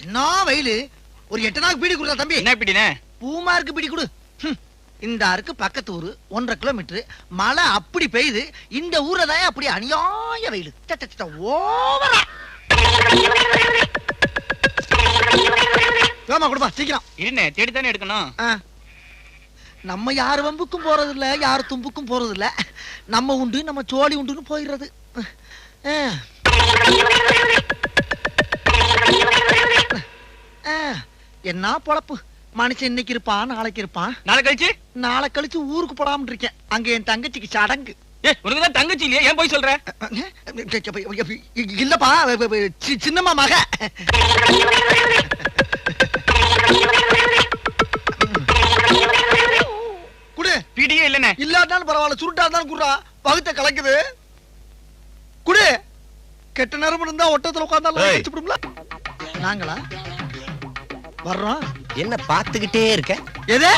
என்ன வயலு? ஒரு எட்டு நாள் பீடி கொடுத்தா தம்பி. என்ன பீடினே? பூமாருக்கு பீடி கொடு. இந்த அருக்கு பக்கத்து ஊரு ஒன்றரை கிலோமீட்டர் மழை அப்படி பெய்யுது. இந்த ஊரை தான் அப்படி அநியாய வெயில். ஓவரா. ஆமா கொடுப்பா சீக்கிரம். இருண்ணே தேடித்தானே எடுக்கணும். நம்ம யார் வம்புக்கும் போறது இல்ல யார் தும்புக்கும் போறது இல்ல நம்ம உண்டு நம்ம சோழி உண்டுன்னு போயிடுறது. என்ன பொழப்பு? மனுஷன் இன்னைக்கு இருப்பான் நாளைக்கு இருப்பான். நாளை கழிச்சு? நாளை கழிச்சு ஊருக்கு போடாம இருக்கேன். அங்க என் தங்கச்சிக்கு சடங்கு. ஏ உனக்கு தான் தங்கச்சி இல்லையா? ஏன் போய் சொல்ற? இல்லப்பா சின்னம்மா மக. குடு. பீடியே இல்லனே இல்லாட்டாலும் பரவாயில்ல சுருட்டா இருந்தாலும் குடுறா. வகுத்த கலக்குது. கெட்ட நேரம் இருந்தா ஒட்டத்துல ஏய். நாங்களா? வர்றோம். என்ன பாத்துக்கிட்டே இருக்க? எது?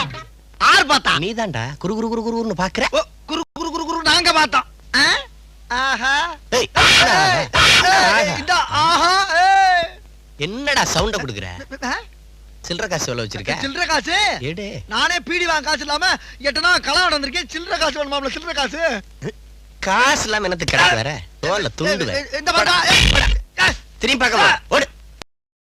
ஆர் பார்த்தா? நீதான்டா. குரு குரு குரு குருன்னு பாக்குற ஓ, குரு குரு குரு குரு நாங்க பார்த்தோம். ஆ? ஆஹா. ஏய், ஏய், ஏய், இந்த ஆஹா ஏய். என்னடா சவுண்ட குடுக்குற? ஆ? சில்லற காசு எவ்வளவு வச்சிருக்க? சில்லறை காசு? எடு. நானே பீடி வாங்க காசு இல்லாம எட்டனா கலாம் நடந்திருக்கேன். சில்லறை காசு வேணுமாம்ல சில்லறை காசு? காசு இல்லாம என்னத்துக்கு கிடக்கு வேற? தோல்ல துண்டு திரும்பி பார்க்க ஓடு.